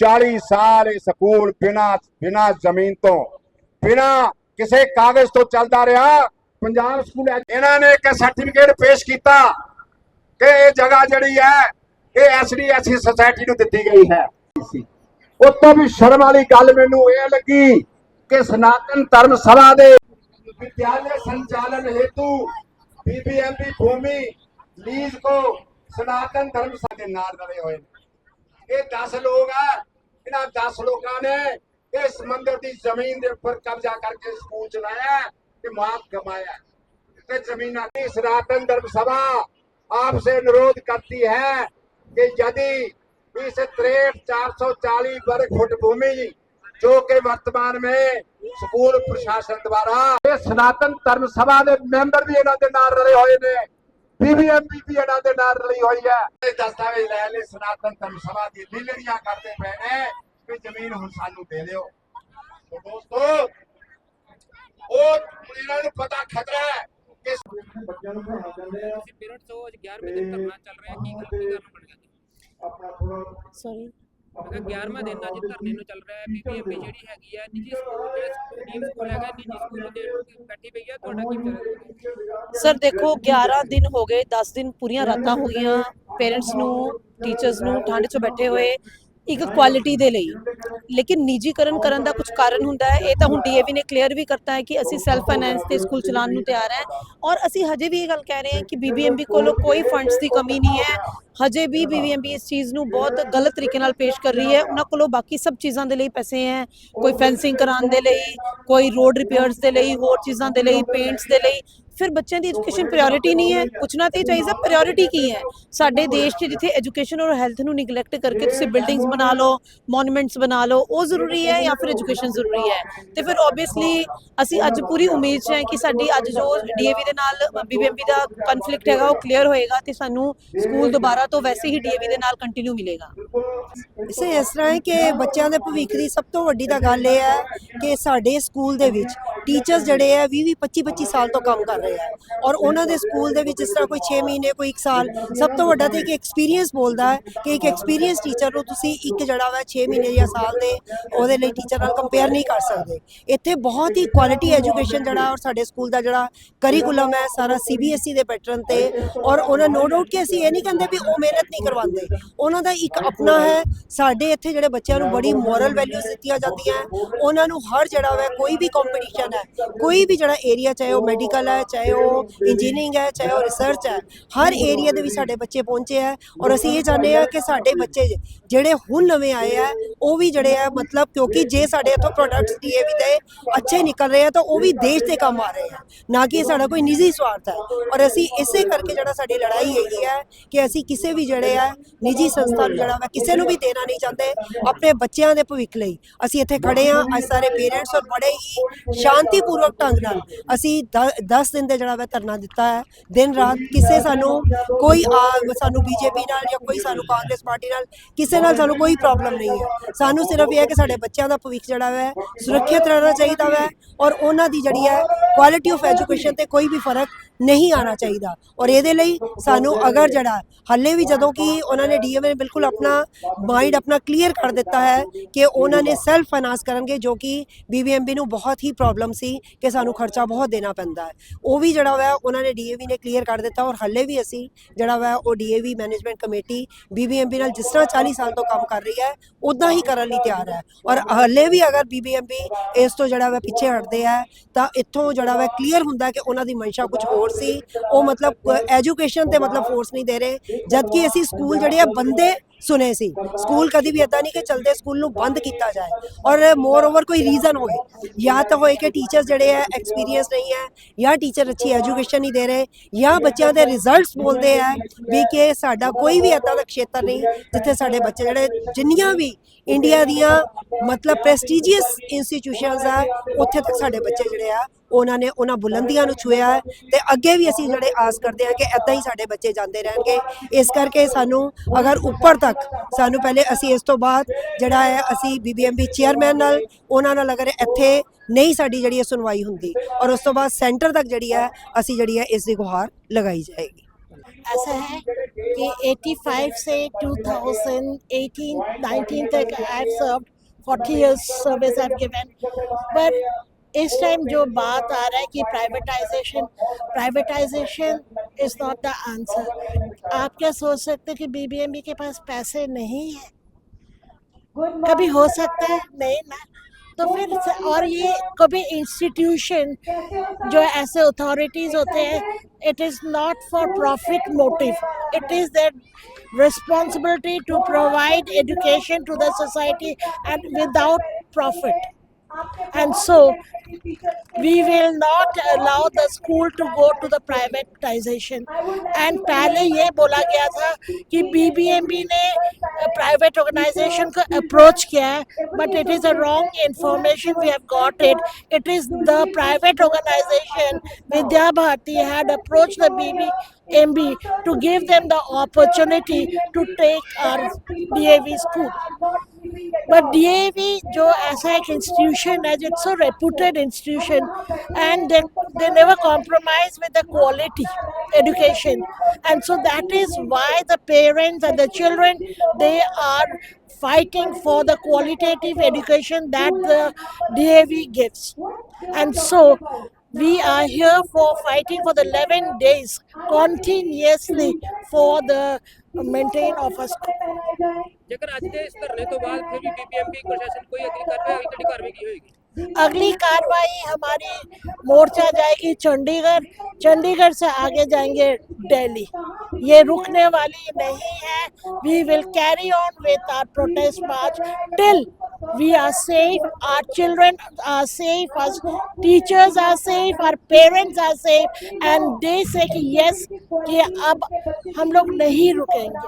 40 ਸਾਲ ਇਹ ਸਕੂਲ ਬਿਨਾ ਬਿਨਾ ਜ਼ਮੀਨ ਤੋਂ, ਬਿਨਾ ਕਿਸੇ ਕਾਗਜ਼ ਤੋਂ ਚੱਲਦਾ ਰਿਹਾ। ਪੰਜਾਬ ਸਕੂਲ ਇਹਨਾਂ ਨੇ ਇੱਕ ਸਰਟੀਫਿਕੇਟ ਪੇਸ਼ ਕੀਤਾ ਕਿ ਇਹ ਜਗ੍ਹਾ ਜਿਹੜੀ ਹੈ ਇਹ ਐਸਡੀਐਸਸੀ ਸੁਸਾਇਟੀ ਨੂੰ ਦਿੱਤੀ ਗਈ ਹੈ। ਉਤੋਂ ਵੀ ਸ਼ਰਮ ਵਾਲੀ ਗੱਲ ਮੈਨੂੰ ਇਹ ਲੱਗੀ ਕਿ ਸਨਾਤਨ ਧਰਮ ਸਭਾ ਦੇ ਵਿਦਿਆਲੇ ਸੰਚਾਲਨ ਹੇਤੂ ਬੀਬੀਐਮਬੀ ਭੂਮੀ ਲੀਜ਼ ਕੋ ਸਨਾਤਨ ਧਰਮ ਸਭਾ ਦੇ ਨਾਲ ਰਵੇ ਹੋਏ ਨੇ। ਇਹ 10 ਲੋਕ ਆ ਇਹਨਾਂ 10 ਲੋਕਾਂ ਨੇ ਇਸ ਮੰਦਿਰ ਦੀ ਜ਼ਮੀਨ ਦੇ ਉੱਪਰ ਕਬਜ਼ਾ ਕਰਕੇ ਸਕੂਲ ਚਲਾਇਆ ਹੈ ਤੇ ਮਾਤ ਕਮਾਇਆ ਹੈ। ਤੇ ਜ਼ਮੀਨਾਂ ਦੀ सनातन धर्म सभा आपसे अनुरोध करती है कि यदि इस त्रेट चार सौ चालीस वर्ग फुट भूमि जो कि वर्तमान में ਸਕੂਲ ਪ੍ਰਸ਼ਾਸਨ ਦੁਆਰਾ ਇਹ ਸਨਾਤਨ ਧਰਮ ਸਭਾ ਦੇ ਮੈਂਬਰ ਵੀ ਇਹਨਾਂ ਦੇ ਨਾਲ ਰਲੇ ਹੋਏ ਨੇ ਬੀਬੀਐਮਪੀ ਵੀ ਇਹਨਾਂ ਦੇ ਨਾਲ ਰਲੀ ਹੋਈ ਹੈ। ਇਹ ਦਸਤਾਵੇਜ਼ ਲੈ ਲੈ ਸਨਾਤਨ ਧਰਮ ਸਭਾ ਦੀ ਲੀਲੜੀਆਂ ਕਰਦੇ ਪਏ ਨੇ ਕਿ ਜ਼ਮੀਨ ਹੁਣ ਸਾਨੂੰ ਦੇ ਦਿਓ। ਤੋ ਦੋਸਤੋ ਉਹ ਇਹਨਾਂ ਨੂੰ ਪਤਾ ਖਤਰਾ ਹੈ ਕਿ ਬੱਚਿਆਂ ਨੂੰ ਪੜਾਉਣਾ ਚਾਹੁੰਦੇ ਆ। ਅਸੀਂ ਪੇਰੈਂਟਸ ਤੋਂ ਅੱਜ 11ਵੇਂ ਦਿਨ ਧਰਨਾ ਚੱਲ ਰਿਹਾ ਕੀ ਕੀ ਕਰਨਾ। ਪੜ ਗਿਆ ਆਪਣਾ ਥੋੜਾ ਸੌਰੀ ਮੈਂ ਕਿਹਾ 11ਵਾਂ ਦਿਨ ਅੱਜ ਧਰਨੇ ਨੂੰ ਚੱਲ ਰਿਹਾ ਹੈ ਬੀਬੀਐਮਪੀ ਜਿਹੜੀ ਹੈਗੀ ਹੈ ਨਿੱਜੀ ਸਕੂਲ ਜਿਹੜੇ ਨੀਮ ਸਕੂਲ ਹੈਗਾ ਨਿੱਜੀ ਸਕੂਲ ਦੇ ਬੈਠੀ ਪਈ ਹੈ ਤੁਹਾਡਾ ਕੀ ਵਿਚਾਰ ਸਰ ਦੇਖੋ 11 ਦਿਨ ਹੋ ਗਏ 10 ਦਿਨ ਪੂਰੀਆਂ ਰਾਤਾਂ ਹੋ ਗਈਆਂ ਪੇਰੈਂਟਸ ਨੂੰ ਟੀਚਰਸ ਨੂੰ ਠੰਡ 'ਚ ਬੈਠੇ ਹੋਏ ਇੱਕ ਕੁਆਲਿਟੀ ਦੇ ਲਈ। ਲੇਕਿਨ ਨਿੱਜੀਕਰਨ ਕਰਨ ਦਾ ਕੁਝ ਕਾਰਨ ਹੁੰਦਾ ਹੈ। ਇਹ ਤਾਂ ਹੁਣ ਡੀਏਵੀ ਨੇ ਕਲੀਅਰ ਵੀ ਕਰਤਾ ਹੈ ਕਿ ਅਸੀਂ ਸੈਲਫ ਫਾਈਨੈਂਸ ਤੇ ਸਕੂਲ ਚਲਾਉਣ ਨੂੰ ਤਿਆਰ ਹੈ। ਔਰ ਅਸੀਂ ਹਜੇ ਵੀ ਇਹ ਗੱਲ ਕਹਿ ਰਹੇ ਹਾਂ ਕਿ ਬੀਬੀਐਮਬੀ ਕੋਲੋਂ ਕੋਈ ਫੰਡਸ ਦੀ ਕਮੀ ਨਹੀਂ ਹੈ। ਹਜੇ ਵੀ ਬੀਬੀਐਮਬੀ ਇਸ ਚੀਜ਼ ਨੂੰ ਬਹੁਤ ਗਲਤ ਤਰੀਕੇ ਨਾਲ ਪੇਸ਼ ਕਰ ਰਹੀ ਹੈ। ਉਹਨਾਂ ਕੋਲੋਂ ਬਾਕੀ ਸਭ ਚੀਜ਼ਾਂ ਦੇ ਲਈ ਪੈਸੇ ਹੈ। ਕੋਈ ਫੈਂਸਿੰਗ ਕਰਾਉਣ ਦੇ ਲਈ, ਕੋਈ ਰੋਡ ਰਿਪੇਅਰਸ ਦੇ ਲਈ, ਹੋਰ ਚੀਜ਼ਾਂ ਦੇ ਲਈ ਪੇਂਟਸ ਦੇ ਲਈ। ਫਿਰ ਬੱਚਿਆਂ ਦੀ ਐਜੂਕੇਸ਼ਨ ਪ੍ਰਾਇੋਰਟੀ ਨਹੀਂ ਹੈ। ਪੁੱਛਣਾ ਤੇ ਚਾਹੀਦਾ ਪ੍ਰਾਇੋਰਟੀ ਕੀ ਹੈ? ਸਾਡੇ ਦੇਸ਼ 'ਚ ਜਿੱਥੇ ਐਜੂਕੇਸ਼ਨ ਔਰ ਹੈਲਥ ਨੂੰ ਨਿਗਲੈਕਟ ਕਰਕੇ ਤੁਸੀਂ ਬਿਲਡਿੰਗਸ ਬਣਾ ਲਓ ਮੋਨੂਮੈਂਟਸ ਬਣਾ ਲਓ ਉਹ ਜ਼ਰੂਰੀ ਹੈ ਜਾਂ ਫਿਰ ਐਜੂਕੇਸ਼ਨ ਜ਼ਰੂਰੀ ਹੈ? ਤੇ ਫਿਰ ਆਬਵੀਅਸਲੀ ਅਸੀਂ ਅੱਜ ਪੂਰੀ ਉਮੀਦ 'ਚ ਹੈ ਕਿ ਸਾਡੀ ਅੱਜ ਜੋ ਡੀਏਵੀ ਦੇ ਨਾਲ ਬੀਬੀਐਮਬੀ ਦਾ ਕਨਫਲਿਕਟ ਹੈਗਾ ਉਹ ਕਲੀਅਰ ਹੋਏਗਾ ਤੇ ਸਾਨੂੰ ਸਕੂਲ ਦੁਬਾਰਾ ਤੋਂ ਵੈਸੇ ਹੀ ਡੀਏਵੀ ਦੇ ਨਾਲ ਕੰਟੀਨਿਊ ਮਿਲੇਗਾ। ਇਸੇ ਇਸ ਤਰ੍ਹਾਂ ਹੈ ਕਿ ਬੱਚਿਆਂ ਦੇ ਭਵਿੱਖ ਦੀ ਸਭ ਤੋਂ ਵੱਡੀ ਤਾਂ ਗੱਲ ਇਹ ਹੈ ਕਿ ਸਾਡੇ ਸਕੂਲ ਦੇ ਵਿੱਚ ਟੀਚਰਸ ਜਿਹੜੇ ਆ 20 25 25 ਸਾਲ ਤੋਂ ਕੰਮ ਕਰ ਰਹੇ ਆ। ਔਰ ਉਹਨਾਂ ਦੇ ਸਕੂਲ ਦੇ ਵਿੱਚ ਜਿਸ ਤਰ੍ਹਾਂ ਕੋਈ 6 ਮਹੀਨੇ, ਕੋਈ 1 ਸਾਲ, ਸਭ ਤੋਂ ਵੱਡਾ ਤੇ ਇੱਕ ਐਕਸਪੀਰੀਅੰਸ ਬੋਲਦਾ ਹੈ ਕਿ ਇੱਕ ਐਕਸਪੀਰੀਅੰਸ ਟੀਚਰ ਨੂੰ ਤੁਸੀਂ ਇੱਕ ਜਿਹੜਾ ਵਾ 6 ਮਹੀਨੇ ਜਾਂ ਸਾਲ ਦੇ ਉਹਦੇ ਲਈ ਟੀਚਰ ਨਾਲ ਕੰਪੇਅਰ ਨਹੀਂ ਕਰ ਸਕਦੇ। ਇੱਥੇ ਬਹੁਤ ਹੀ ਕੁਆਲਿਟੀ ਐਜੂਕੇਸ਼ਨ ਜਿਹੜਾ ਔਰ ਸਾਡੇ ਸਕੂਲ ਦਾ ਜਿਹੜਾ ਕਰਿਕੂਲਮ ਹੈ, ਸਾਰਾ ਸੀਬੀਐਸਈ ਦੇ ਪੈਟਰਨ ਤੇ। ਔਰ ਉਹਨਾਂ ਨੋ ਡਾਊਟ ਕਿ ਅਸੀਂ ਇਹ ਨਹੀਂ ਕਹਿੰਦੇ ਵੀ ਉਹ ਮਿਹਨਤ ਨਹੀਂ ਕਰਵਾਉਂਦੇ। ਉਹਨਾਂ ਦਾ ਇੱਕ ਆਪਣਾ ਹੈ, ਸਾਡੇ ਇੱਥੇ ਜਿਹੜੇ ਬੱਚਿਆਂ ਨੂੰ ਬੜੀ ਮੋਰਲ ਵੈਲਿਊਜ਼ ਦਿੱਤੀਆਂ ਜਾਂਦੀਆਂ ਉਹਨਾਂ ਨੂੰ ਹਰ ਜਿਹੜਾ ਵਾ ਕੋਈ ਵੀ ਕੰਪੀਟੀਸ਼ਨ ਹੈ ਕੋਈ ਵੀ ਜਿਹੜਾ ਏਰੀਆ ਚਾਹੇ ਉਹ ਮੈਡੀਕਲ ਹੈ, ਚਾਹੇ ਉਹ ਇੰਜੀਨੀਅਰਿੰਗ ਹੈ, ਚਾਹੇ ਉਹ ਰਿਸਰਚ ਹੈ, ਹਰ ਏਰੀਆ ਦੇ ਵਿੱਚ ਸਾਡੇ ਬੱਚੇ ਪਹੁੰਚੇ ਹੈ ਔਰ ਅਸੀਂ ਇਹ ਚਾਹੁੰਦੇ ਹਾਂ ਕਿ ਸਾਡੇ ਬੱਚੇ ਜਿਹੜੇ ਹੁਣ ਨਵੇਂ ਆਏ ਆ ਉਹ ਵੀ ਜਿਹੜੇ ਆ ਮਤਲਬ ਕਿਉਂਕਿ ਜੇ ਸਾਡੇ ਇੱਥੋਂ ਪ੍ਰੋਡਕਟਸ ਡੀਏਵੀ ਦੇ ਅੱਛੇ ਨਿਕਲ ਰਹੇ ਆ ਤਾਂ ਉਹ ਵੀ ਦੇਸ਼ ਦੇ ਕੰਮ ਆ ਰਹੇ ਆ ਨਾ ਕਿ ਇਹ ਸਾਡਾ ਕੋਈ ਨਿੱਜੀ ਸਵਾਰਥ ਹੈ ਔਰ ਅਸੀਂ ਇਸੇ ਕਰਕੇ ਜਿਹੜਾ ਸਾਡੀ ਲੜਾਈ ਹੈਗੀ ਹੈ ਕਿ ਅਸੀਂ ਕਿਸੇ ਵੀ ਜਿਹੜੇ ਆ ਨਿੱਜੀ ਸੰਸਥਾ ਨੂੰ ਜਿਹੜਾ ਵਾ ਕਿਸੇ ਨੂੰ ਵੀ ਦੇਣਾ ਨਹੀਂ ਚਾਹੁੰਦੇ, ਆਪਣੇ ਬੱਚਿਆਂ ਦੇ ਭਵਿੱਖ ਲਈ ਅਸੀਂ ਇੱਥੇ ਖੜੇ ਆ ਅੱਜ ਸਾਰੇ ਪੇਰੈਂਟਸ ਔਰ ਬੜੇ ਹੀ ਸ਼ਾਂਤੀਪੂਰਵਕ ਢੰਗ ਨਾਲ। ਅਸੀਂ 10 ਦਿਨ ਦੇ ਜਿਹੜਾ ਵਾ ਧਰਨਾ ਦਿੱਤਾ ਹੈ। ਦਿਨ ਰਾਤ ਕਿਸੇ ਸਾਨੂੰ ਕੋਈ ਆ- ਸਾਨੂੰ ਬੀਜੇਪੀ ਨਾਲ ਜਾਂ ਕੋਈ ਸਾਨੂੰ ਕਾਂਗਰਸ ਪਾਰਟੀ ਨਾਲ ਕਿਸੇ ਨਾਲ ਸਾਨੂੰ ਕੋਈ ਪ੍ਰੋਬਲਮ ਨਹੀਂ ਹੈ। ਸਾਨੂੰ ਸਿਰਫ ਇਹ ਹੈ ਕਿ ਸਾਡੇ ਬੱਚਿਆਂ ਦਾ ਭਵਿੱਖ ਜਿਹੜਾ ਹੈ, ਸੁਰੱਖਿਅਤ ਰਹਿਣਾ ਚਾਹੀਦਾ ਹੈ ਔਰ ਉਹਨਾਂ ਦੀ ਜਿਹੜੀ ਹੈ ਕੁਆਲਿਟੀ ਆਫ ਐਜੂਕੇਸ਼ਨ ਤੇ ਕੋਈ ਵੀ ਫ਼ਰਕ ਨਹੀਂ ਆਣਾ ਚਾਹੀਦਾ। ਔਰ ਇਹਦੇ ਲਈ ਸਾਨੂੰ ਅਗਰ ਜਿਹੜਾ ਹੱਲੇ ਵੀ ਜਦੋਂ ਕਿ ਉਹਨਾਂ ਨੇ ਡੀਐਮ ਨੇ ਬਿਲਕੁਲ ਆਪਣਾ ਮਾਈਂਡ ਆਪਣਾ ਕਲੀਅਰ ਕਰ ਦਿੱਤਾ ਹੈ ਕਿ ਉਹਨਾਂ ਨੇ ਸੈਲਫ ਫਾਈਨਾਂਸ ਕਰਨਗੇ, ਜੋ ਕਿ ਬੀਬੀਐਮਬੀ ਨੂੰ ਬਹੁਤ ਹੀ ਪ੍ਰੋਬਲਮ ਸੀ ਕਿ ਸਾਨੂੰ ਖਰਚਾ ਬਹੁਤ ਦੇਣਾ ਪੈਂਦਾ ਹੈ। ਉਹ ਵੀ ਜਿਹੜਾ ਵਾ ਉਹਨਾਂ ਨੇ ਡੀਏਵੀ ਨੇ ਕਲੀਅਰ ਕਰ ਦਿੱਤਾ ਔਰ ਹੱਲੇ ਵੀ ਅਸੀਂ ਜਿਹੜਾ ਵਾ ਉਹ ਡੀਏਵੀ ਮੈਨੇਜਮੈਂਟ ਕਮੇਟੀ ਬੀਬੀਐਮਬੀ ਨਾਲ ਜਿਸ ਤਰ੍ਹਾਂ 40 ਸਾਲ ਤੋਂ ਕੰਮ ਕਰ ਰਹੀ ਹੈ ਉਦਾਂ ਹੀ ਕਰਨ ਲਈ ਤਿਆਰ ਹੈ। ਔਰ ਹੱਲੇ ਵੀ ਅਗਰ ਬੀਬੀਐਮਬੀ ਇਸ ਤੋਂ ਜਿਹੜਾ ਵਾ ਪਿੱਛੇ ਹਟਦੇ ਹੈ, ਤਾਂ ਇੱਥੋਂ ਜਿਹੜਾ ਵਾ ਕਲੀਅਰ ਹੁੰਦਾ ਕਿ ਉਹਨਾਂ ਦੀ ਮਨਸ਼ਾ ਕੁਝ ਹੋਰ ਸੀ। ਉਹ ਮਤਲਬ ਐਜੂਕੇਸ਼ਨ ਤੇ ਮਤਲਬ ਫੋਰਸ ਨਹੀਂ ਦੇ ਰਹੇ। ਜਦਕਿ ਅਸੀਂ ਸਕੂਲ ਜਿਹੜੇ ਆ, ਬੰਦੇ ਸੁਨੇ ਸੀ। ਸਕੂਲ ਕਦੀ ਵੀ ਇਦਾਂ ਨਹੀਂ ਕਿ ਚਲਦੇ ਸਕੂਲ ਨੂੰ ਬੰਦ ਕੀਤਾ ਜਾਏ। ਔਰ ਮੋਰ ਓਵਰ ਕੋਈ ਰੀਜ਼ਨ ਹੋਏ। ਜਾਂ ਤਾਂ ਹੋਏ ਕਿ ਟੀਚਰ ਜਿਹੜੇ ਹੈ ਐਕਸਪੀਰੀਅੰਸ ਨਹੀਂ ਹੈ ਜਾਂ ਟੀਚਰ ਅੱਛੀ ਐਜੂਕੇਸ਼ਨ ਨਹੀਂ ਦੇ ਰਹੇ, ਜਾਂ ਬੱਚਿਆਂ ਦੇ ਰਿਜ਼ਲਟਸ ਬੋਲਦੇ ਆ ਵੀ ਕਿ ਸਾਡਾ ਕੋਈ ਵੀ ਇਦਾਂ ਦਾ ਖੇਤਰ ਨਹੀਂ ਜਿੱਥੇ ਸਾਡੇ ਬੱਚੇ ਜਿਹੜੇ ਜਿੰਨੀਆਂ ਵੀ ਇੰਡੀਆ ਦੀਆਂ ਮਤਲਬ ਪ੍ਰੈਸਟੀਜੀਅਸ ਇੰਸਟੀਟਿਊਸ਼ਨਸ ਆ, ਉੱਥੇ ਤੱਕ ਸਾਡੇ ਬੱਚੇ ਜਿਹੜੇ ਆ, ਉਹਨਾਂ ਨੇ ਉਹਨਾਂ ਬੁਲੰਦੀਆਂ ਨੂੰ ਛੁਇਆ ਹੈ ਤੇ ਅੱਗੇ ਵੀ ਅਸੀਂ ਜਿਹੜੇ ਆਸ ਕਰਦੇ ਹਾਂ ਕਿ ਐਦਾਂ ਹੀ ਸਾਡੇ ਬੱਚੇ ਜਾਂਦੇ ਰਹਿਣਗੇ। ਇਸ ਕਰਕੇ ਸਾਨੂੰ ਅਗਰ ਉੱਪਰ ਤੱਕ ਸਾਨੂੰ ਪਹਿਲੇ ਅਸੀਂ ਇਸ ਤੋਂ ਬਾਅਦ ਜਿਹੜਾ ਹੈ ਅਸੀਂ ਬੀਬੀਐਮਬੀ ਚੇਅਰਮੈਨ ਨਾਲ ਉਹਨਾਂ ਨਾਲ ਅਗਰ ਇੱਥੇ ਨਹੀਂ ਸਾਡੀ ਜਿਹੜੀ ਹੈ ਸੁਣਵਾਈ ਹੁੰਦੀ ਔਰ ਉਸ ਤੋਂ ਬਾਅਦ ਸੈਂਟਰ ਤੱਕ ਜਿਹੜੀ ਹੈ ਅਸੀਂ ਜਿਹੜੀ ਹੈ ਇਸ ਦੀ ਗੁਹਾਰ ਲਗਾਈ ਜਾਏਗੀ ऐसा है कि 85 से 2018 19 तक I have served 40 years service I have given but इस टाइम जो बात आ रहा है कि privatisation privatisation is not the answer आप क्या सोच सकते हैं कि बीबीएमबी के पास पैसे नहीं है कभी हो सकता है नहीं ना तो फिर से- और ये कभी इंस्टीट्यूशन जो ऐसे अथॉरिटीज होते हैं it is not for profit motive it is that responsibility to provide education to the society and without profit and so we will not allow the school to go to the privatization and पहले ये बोला गया था कि BBMB ने private organisation को approach किया है but it is a wrong information we have got it it is the private organisation Vidya Bharati had approached the BBMB to give them the opportunity to take our DAV school. But DAV जो ऐसा एक institution है it's a reputed institution and they, they never compromise with the quality education and so that is why the parents and the children they are fighting for the qualitative education that the DAV gives and so we are here for fighting for the 11 days continuously for the maintain of a school ਜੇਕਰ ਅੱਜ ਦੇ ਇਸ ਧਰਨੇ ਤੋਂ ਬਾਅਦ ਫਿਰ ਵੀ BBMB ਪ੍ਰਸ਼ਾਸਨ ਕੋਈ ਅਗਲੀ ਕਾਰਵਾਈ ਕਿਹੜੀ ਕਾਰਵਾਈ ਕੀ ਹੋਏਗੀ अगली कार्रवाई हमारी मोर्चा जाएगी चंडीगढ़ चंडीगढ़ से आगे जाएंगे दिल्ली ये रुकने वाली नहीं है we will carry on with our protest march till we are safe our children are safe our teachers are safe our parents are safe and they say कि yes कि अब हम लोग नहीं रुकेंगे